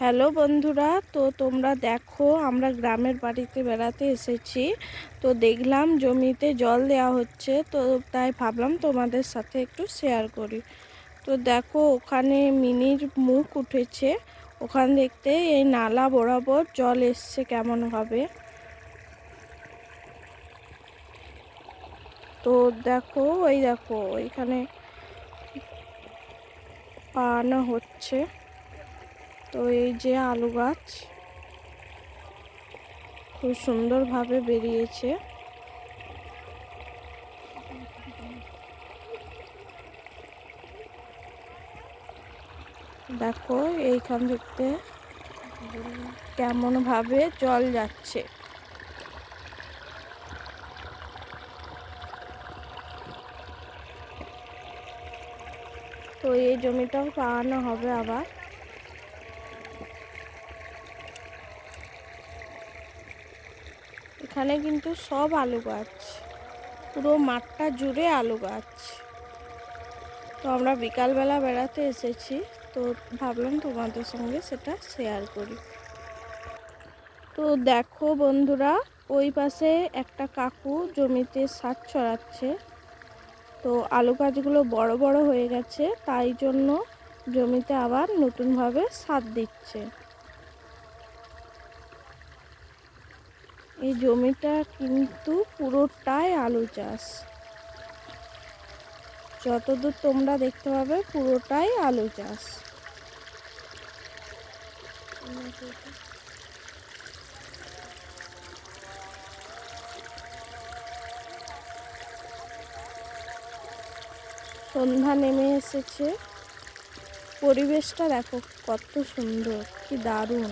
Hello বন্ধুরা, তো তোমরা দেখো আমরা গ্রামের বাড়িতে বেড়াতে এসেছি। তো দেখলাম জমিতে জল দেওয়া হচ্ছে, তো তাই ভাবলাম তোমাদের সাথে একটু শেয়ার করি। তো দেখো ওখানে মিনির মুখ উঠেছে, ওখান দেখতে এই নালা বরাবর জল এসছে কেমনভাবে তো দেখো, ওই দেখো, ওইখানে পানো হচ্ছে। তো এই যে আলু গাছ খুব সুন্দরভাবে বেরিয়েছে। দেখো এইখান থেকে কেমন ভাবে জল যাচ্ছে। তো এই জমিটাও পাওয়ানো হবে আবার। এখানে কিন্তু সব আলু গাছ। পুরো মাঠটা জুড়ে আলু গাছ। তো আমরা বিকালবেলা বেড়াতে এসেছি, তো ভাবলাম তোমাদের সঙ্গে সেটা শেয়ার করি। তো দেখো বন্ধুরা, ওই পাশে একটা কাকু জমিতে সার ছড়াচ্ছে। তো আলু গাছগুলো বড় বড় হয়ে গেছে, তাই জন্য জমিতে আবার নতুনভাবে সার দিচ্ছে। এই জমিটা কিন্তু পুরোটাই আলু চাষ। যতদূর তোমরা দেখতে পাবে, পুরোটাই আলু চাষ। সন্ধ্যা নেমে এসেছে। পরিবেশটা দেখো কত সুন্দর, কি দারুণ।